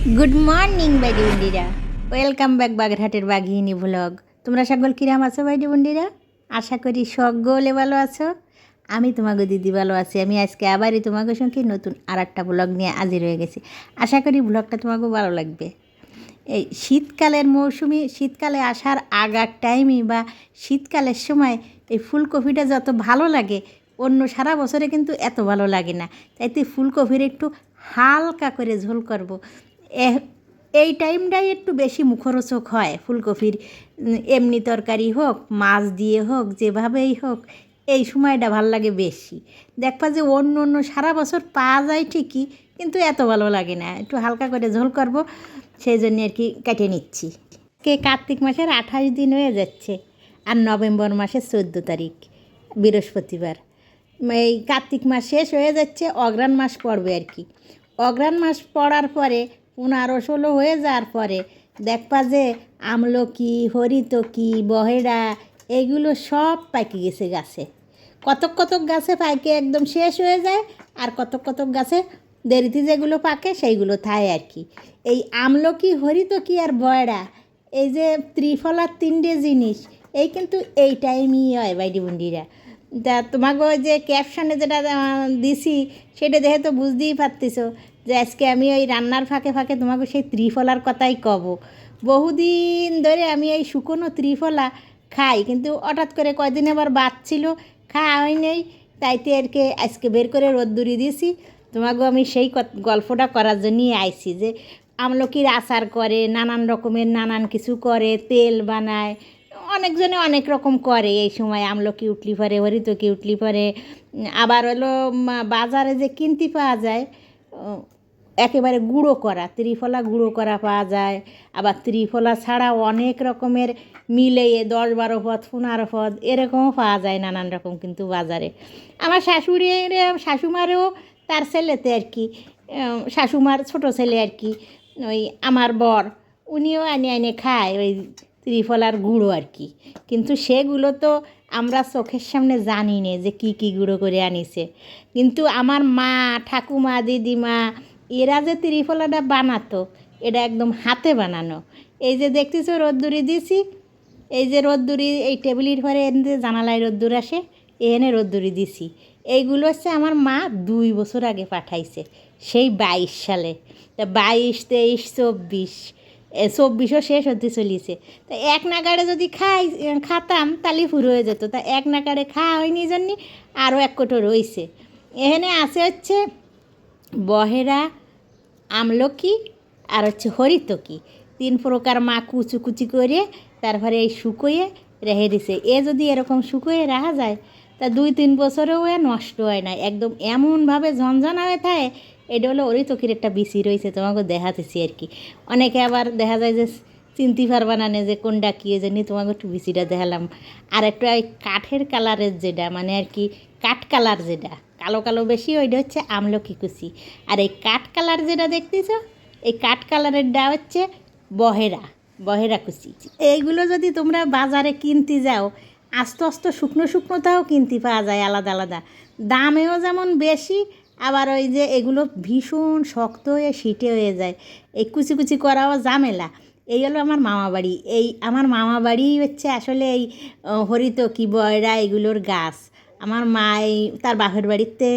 Good morning বাইডি বন্ডিরা welcome back বাগেরহাটের বাঘিনী ভ্লগ তোমরা সকল কিরাম আছো বাইডি বন্ডিরা আশা করি সকলে ভালো আছো। আমি তোমাকে দিদি ভালো আছি। আমি আজকে আবারই তোমাকে সঙ্গে নতুন আর একটা ব্লগ নিয়ে হাজির হয়ে গেছি। আশা করি ব্লগটা তোমাকে ভালো লাগবে। এই শীতকালের মৌসুমি, শীতকালে আসার আগার টাইমই বা শীতকালের সময় এই ফুলকপিটা যত ভালো লাগে, অন্য সারা বছরে কিন্তু এত ভালো লাগে না। তাইতে ফুলকপির একটু হালকা করে ঝোল করব। এই টাইমটাই একটু বেশি মুখরোচক হয়, ফুলকপির এমনি তরকারি হোক, মাছ দিয়ে হোক, যেভাবেই হোক, এই সময়টা ভালো লাগে বেশি। দেখবা যে অন্য অন্য সারা বছর পাওয়া যায় ঠিকই, কিন্তু এত ভালো লাগে না। একটু হালকা করে ঝোল করব, সেই জন্য আর কি কেটে নিচ্ছি। কে কার্তিক মাসের আঠাশ দিন হয়ে যাচ্ছে আর নভেম্বর মাসের চোদ্দ তারিখ, বৃহস্পতিবার। এই কার্তিক মাস শেষ হয়ে যাচ্ছে, অগ্রাণ মাস পড়বে আর কি। অগ্রাণ মাস পড়ার পরে পনেরো ষোলো হয়ে যাওয়ার পরে দেখবা যে আমলকি, হরিতকি, বহেড়া, এগুলো সব পাকে গেছে গাছে। কতক কতক গাছে পাইকে একদম শেষ হয়ে যায়, আর কতক কতক গাছে দেরিতে যেগুলো পাকে সেইগুলো থায় আর কি। এই আমলকি, হরিতকি আর বয়রা এই যে ত্রিফলার তিনটে জিনিস, এই কিন্তু এই টাইমই হয় বাইডি বুন্ডিরা। তা তোমাকে ওই যে ক্যাপশনে যেটা দিছি, সেটা দেখে তো বুঝতেই পারতেছো যে আজকে আমি ওই রান্নার ফাঁকে ফাঁকে তোমাকে সেই ত্রিফলার কথাই কব। বহুদিন ধরে আমি এই শুকনো ত্রিফলা খাই, কিন্তু হঠাৎ করে কয়দিন আবার বাদ ছিল, খাওয়া হয় নেই তাইতে আর কি আজকে বের করে রোদ্দুরি দিয়েছি। তোমাকে আমি সেই গল্পটা করার জন্যই আইছি যে আমলকির আচার করে, নানান রকমের নানান কিছু করে, তেল বানায়। অনেকজনে অনেক রকম করে এই সময় আমলকি উঠলি পরে, হরিতকি উঠলি পরে। আবার হলো বাজারে যে কিনতে পাওয়া যায় একেবারে গুঁড়ো করা, ত্রিফলা গুঁড়ো করা পাওয়া যায়। আবার ত্রিফলা ছাড়াও অনেক রকমের মিলেয়ে দশ বারো পদ, পনেরো পদ, এরকমও পাওয়া যায় নানান রকম কিন্তু বাজারে। আমার শাশুড়ির শাশুমারও তার ছেলেতে আর কি শাশুমার ছোট ছেলে আর কি, ওই আমার বর, উনিও আনে আনে খায় ওই ত্রিফলার গুঁড়ো আর কি। কিন্তু সেগুলো তো আমরা চোখের সামনে জানি না যে কি কি গুঁড়ো করে আনিছে। কিন্তু আমার মা, ঠাকুমা, দিদিমা, এরা যে ত্রিফলাটা বানাতো, এটা একদম হাতে বানানো। এই যে দেখতেছো রোদ্দুরি দিছি, এই যে রোদ্দুরি, এই টেবিলের ঘরে এনে জানালায় রোদ্দুর আসে এনে রোদ্দুরি দিছি। এইগুলো হচ্ছে আমার মা দুই বছর আগে পাঠাইছে, সেই বাইশ সালে। তা বাইশ, তেইশ, চব্বিশ চব্বিশও শেষ হতে চলিছে। তা এক নাগাড়ে যদি খাই খাতাম তাহলে ফুর হয়ে যেত। তা এক নাগাড়ে খাওয়া হয়নি জন্যে আরও এক কোটো রয়েছে এখানে আছে হচ্ছে বহেরা, আমলকি আর হচ্ছে হরিতকি। তিন প্রকার মা কুচু কুচি করে তারপরে এই শুকোয়ে রেখে দিছে। এ যদি এরকম শুকোয়ে রাখা যায়, তা দুই তিন বছরেও নষ্ট হয় না। একদম এমনভাবে ঝনঝনা হয়ে থাকে এটা হলো হরিতকির একটা বিসি রয়েছে, তোমাকে দেখাতেছি আর কি। অনেকে আবার দেখা যায় যে চিনতে পারবা না যে কোনটা কী জানি তোমাকে একটু বিসিটা দেখালাম। আর একটা ওই কাঠের কালারের যেটা মানে আর কি কাঠ কালার যেটা, কালো কালো বেশি, ওইটা হচ্ছে আমলকি কুচি। আর এই কাঠ কালার যেটা দেখতেছ, এই কাঠ কালারেরটা হচ্ছে বহেরা বহেরা কুচি। এইগুলো যদি তোমরা বাজারে কিনতে যাও, আস্তে আস্তে শুকনো শুকনোটাও কিনতে পাওয়া যায় আলাদা আলাদা। দামেও যেমন বেশি আবার ওই যে এগুলো ভীষণ শক্ত হয়ে শীটে হয়ে যায়। এই কুচি কুচি করাও ঝামেলা। এই হলো আমার মামা বাড়ি। এই আমার মামা বাড়ি হচ্ছে আসলে এই আহ, হরিতকি বয়রা এগুলোর গাছ। আমার মা তার বাপের বাড়িতে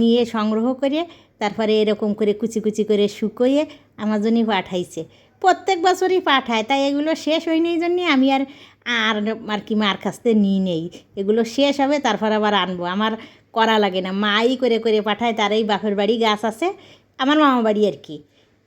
নিয়ে সংগ্রহ করে তারপরে এরকম করে কুচি কুচি করে শুকোয়ে আমার জন্যই পাঠাইছে। প্রত্যেক বছরই পাঠায় তাই এগুলো শেষ হয়নি এই জন্যে আমি আর আর আর কি মার কাছ থেকে নিই নেই। এগুলো শেষ হবে তারপর আবার আনব। আমার করা লাগে না। মাই করে করে পাঠায় তার এই বাপের বাড়ি গাছ আছে, আমার মামা বাড়ি আর কি।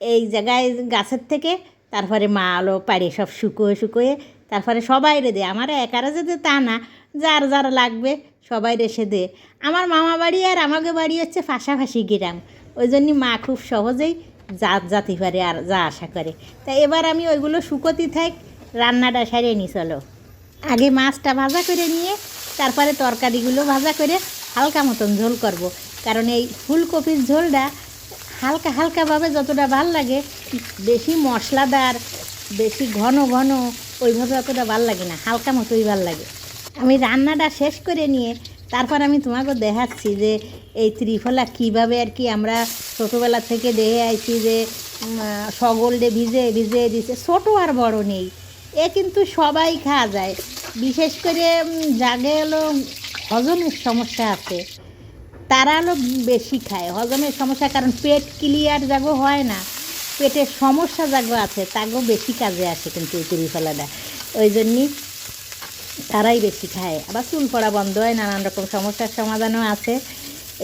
এই জায়গায় গাছের থেকে তারপরে মা আলো পাড়ে সব শুকোয়ে শুকোয়ে তারপরে সবাই রে দেয়। আমার একারা যেতে তা না। যার যার লাগবে সবাই রেসে দে। আমার মামা বাড়ি আর আমাকে বাড়ি হচ্ছে পাশাপাশি গ্রাম। ওই জন্যই মা খুব সহজেই যা যাতে পারে আর যা আশা করে। তা এবার আমি ওইগুলো শুকোতে থাক, রান্নাটা সারিয়ে নি, চলো। আগে মাছটা ভাজা করে নিয়ে, তারপরে তরকারিগুলো ভাজা করে হালকা মতন ঝোল করব। কারণ এই ফুলকপির ঝোলটা হালকা হালকাভাবে যতটা ভালো লাগে, বেশি মশলাদার, বেশি ঘন ঘন, ওইভাবে অতটা ভালো লাগে না, হালকা মতোই ভালো লাগে। আমি রান্নাটা শেষ করে নিয়ে তারপর আমি তোমাকে দেখাচ্ছি যে এই ত্রিফলা কীভাবে আর কি আমরা ছোটোবেলা থেকে দেখে আইছি যে সগলডে ভিজে ভিজে দিছে। ছোটো আর বড় নেই। এ কিন্তু সবাই খাওয়া যায়। বিশেষ করে জাগে হলো হজমের সমস্যা আছে। তারা হলো বেশি খায়। হজমের সমস্যা, কারণ পেট ক্লিয়ার যাগো হয় না। পেটের সমস্যা যাগো আছে, তাগো বেশি কাজে আসে কিন্তু এই তুরিফলাটা ওই জন্যই তারাই বেশি খায়। আবার চুল পড়া বন্ধ হয়, নানান রকম সমস্যার সমাধানও আছে।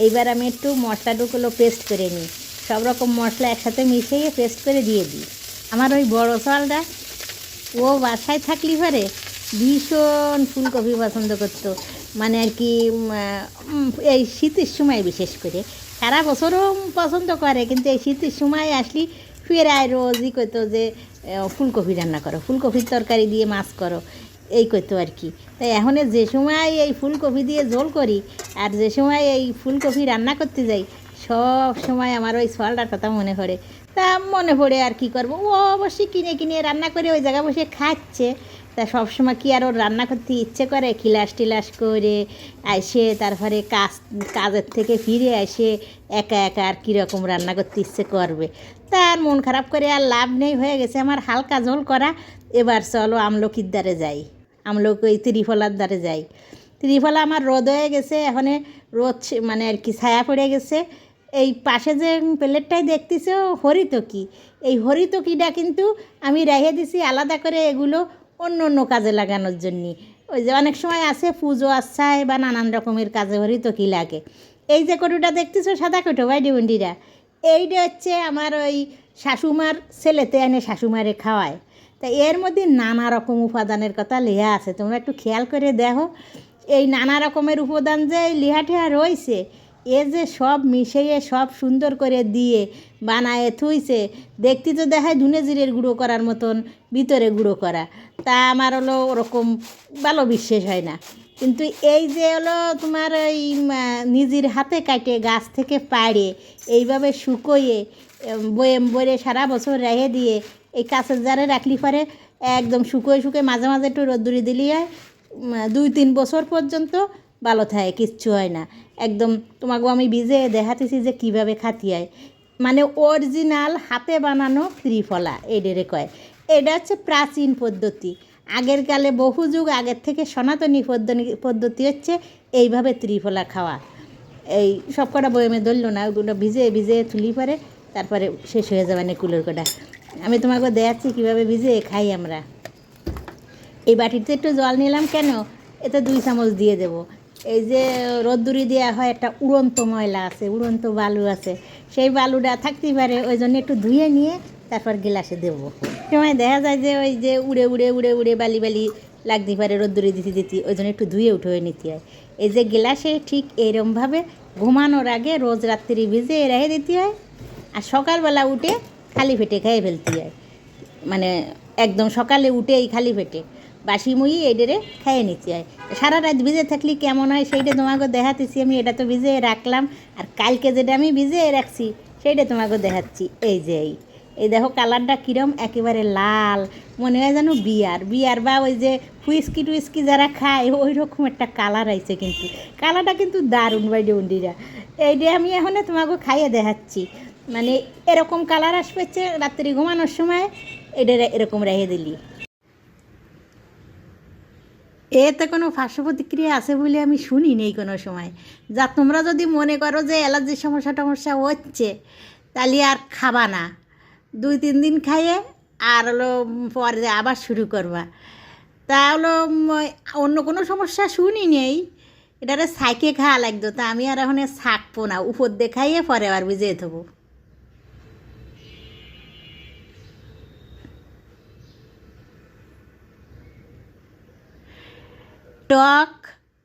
এইবার আমি একটু মশলাটুকুলো পেস্ট করে নিই। সব রকম মশলা একসাথে মিশিয়ে পেস্ট করে দিয়ে দিই। আমার ওই বড় চালটা, ও বাসায় থাকলি পারে ভীষণ ফুলকপি পছন্দ করতো। মানে আর কি এই শীতের সময় বিশেষ করে। সারা বছরও পছন্দ করে, কিন্তু এই শীতের সময় আসলি ফেরায় রোজই কইতো যে ফুলকপি রান্না করো, ফুলকপির তরকারি দিয়ে মাছ করো, এই করতো আর কি। তাই এখন যে সময় এই ফুলকপি দিয়ে ঝোল করি, আর যে সময় এই ফুলকপি রান্না করতে যাই, সব সময় আমার ওই সোয়ালটার কথা মনে পড়ে। তা মনে পড়ে আর কি করব। ও অবশ্যই কিনে কিনে রান্না করে ওই জায়গায় বসে খাচ্ছে। তা সবসময় কি আর ওর রান্না করতে ইচ্ছে করে? খিলাস টিলাস করে এসে তারপরে কাজ, কাজের থেকে ফিরে এসে একা একা আর কীরকম রান্না করতে ইচ্ছে করবে? তার মন খারাপ করে আর লাভ নেই, হয়ে গেছে আমার হালকা ঝোল করা। এবার চলো আমলকির দ্বারে যাই। আমলক ওই ত্রিফলার দ্বারে যাই। ত্রিফলা আমার রোদ হয়ে গেছে, এখন রোদ মানে আর কি ছায়া পড়ে গেছে। এই পাশে যে প্লেটটাই দেখতেছো, হরিতকি। এই হরিতকিটা কিন্তু আমি রেখে দিছি আলাদা করে এগুলো অন্য অন্য কাজে লাগানোর জন্য। ওই যে অনেক সময় আছে, পুজো, আচ্ছায় বা নানান রকমের কাজে হরিতকি লাগে। এই যে কটুটা দেখতেছো, সাদা কটু, ভাই ডিবন্ডিরা এইটা হচ্ছে আমার ওই শাশুমার ছেলেতে এনে শাশুমারে খাওয়ায়। তা এর মধ্যে নানা রকম উপাদানের কথা লেহা আছে। তোমরা একটু খেয়াল করে দেখো। এই নানা রকমের উপাদান যে এই লেহা টেহা রয়েছে এ যে সব মিশিয়ে সব সুন্দর করে দিয়ে বানায় থুইছে দেখতে তো দেখায় ধুনে জিরের গুঁড়ো করার মতন ভিতরে গুঁড়ো করা। তা আমার হলো ওরকম ভালো বিশ্বাস হয় না। কিন্তু এই যে হলো তোমার আহ, নিজের হাতে কাটে গাছ থেকে পাড়ে এইভাবে শুকোয়ে বয়েম বয়ে সারা বছর রেহে দিয়ে এই কাছের জারে রাখলি পরে একদম শুকোয় শুকোয় মাঝে মাঝে একটু রোদ্দুরি দিলি হয় দুই তিন বছর পর্যন্ত ভালো থাকে কিচ্ছু হয় না। একদম তোমাকেও আমি ভিজে দেখাতেছি যে কীভাবে খাতি হয় মানে অরিজিনাল হাতে বানানো ত্রিফলা এডেরে কয়। এটা হচ্ছে প্রাচীন পদ্ধতি। আগের কালে বহু যুগ আগের থেকে সনাতনী পদ্ধতি হচ্ছে এইভাবে ত্রিফলা খাওয়া। এই সব কটা বয়মে ধরলো না, ওগুলো ভিজে ভিজে তুলি পরে তারপরে শেষ হয়ে যাবে না কুলোর কটা। আমি তোমাকে দেখাচ্ছি কীভাবে ভিজে খাই আমরা। এই বাটিতে একটু জল নিলাম কেন? এতে দুই চামচ দিয়ে দেব। এই যে রোদ্দুরি দেওয়া হয় একটা উড়ন্ত ময়লা আছে, উড়ন্ত বালু আছে। সেই বালুটা থাকতেই পারে, ওই জন্য একটু ধুয়ে নিয়ে তারপর গিলাসে দেবো। সময় দেখা যায় যে ওই যে উড়ে উড়ে উড়ে উড়ে বালি বালি লাগতে পারে, রোদ্দুরি দিতে দিতে, ওই জন্য একটু ধুয়ে উঠে নিতে হয়। এই যে গিলাসে ঠিক এরমভাবে ঘুমানোর আগে রোজ রাত্রি ভিজে রেখে দিতে হয়, আর সকালবেলা উঠে খালি পেটে খেয়ে ফেলতে হয়। মানে একদম সকালে উঠেই খালি পেটে। বাসি মুই এডেরে খেয়ে নিতে হয় সারা রাত ভিজে থাকলে কেমন হয় সেইটা তোমাকে দেখাতেছি আমি, এটা তো ভিজে রাখলাম। আর কালকে যেটা আমি ভিজে রাখছি, সেইটা তোমাকে দেখাচ্ছি। এই যে এই এই দেখো কালারটা কিরম, একেবারে লাল। মনে হয় যেন বিয়ার। বিয়ার বা ওই যে হুইস্কি টুইস্কি যারা খায় ওই রকম একটা কালার আইছে কিন্তু। কালারটা কিন্তু দারুণ বাই ডন্ডিরা এইটা আমি এখন তোমাকে খাইয়ে দেখাচ্ছি। মানে এরকম কালার আসবে রাত্রি ঘুমানোর সময় এটা এরকম রেখে দিলি। এতে কোনো পার্শ্ব প্রতিক্রিয়া আছে বলে আমি শুনি নেই কোনো সময়। যা তোমরা যদি মনে করো যে অ্যালার্জির সমস্যা টমস্যা হচ্ছে, তাহলে আর খাবা না। দুই তিন দিন খাইয়ে আর হলো পরে আবার শুরু করবা। তা হলো অন্য কোনো সমস্যা শুনি নেই। এটারে সাইকে খাওয়া লাগতো, তা আমি আর এখন শাকবো না, উপর দেখাইয়ে পরে আবার ভিজিয়ে থবো। টক,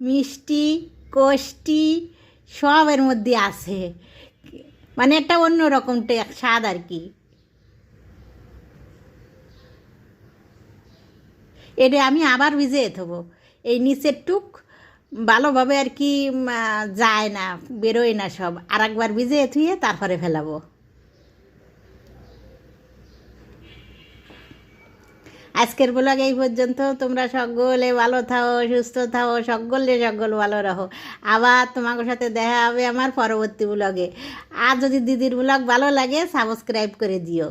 মিষ্টি কষ্টি সব এর মধ্যে আছে। মানে একটা অন্য রকম স্বাদ আর কি। এটা আমি আবার ভিজে থবো। এই নিচের টুক ভালোভাবে আর কি যায় না, বেরোয় না সব। আর একবার ভিজে থুয়ে তারপরে ফেলাবো। আজকের ব্লগ এই পর্যন্ত। তোমরা সকলে ভালো থাও, সুস্থ থাও, সকলে সকল ভালো রাখো। আবার তোমাদের সাথে দেখা হবে আমার পরবর্তী ব্লগে। আর যদি দিদির ব্লগ ভালো লাগে সাবস্ক্রাইব করে দিও।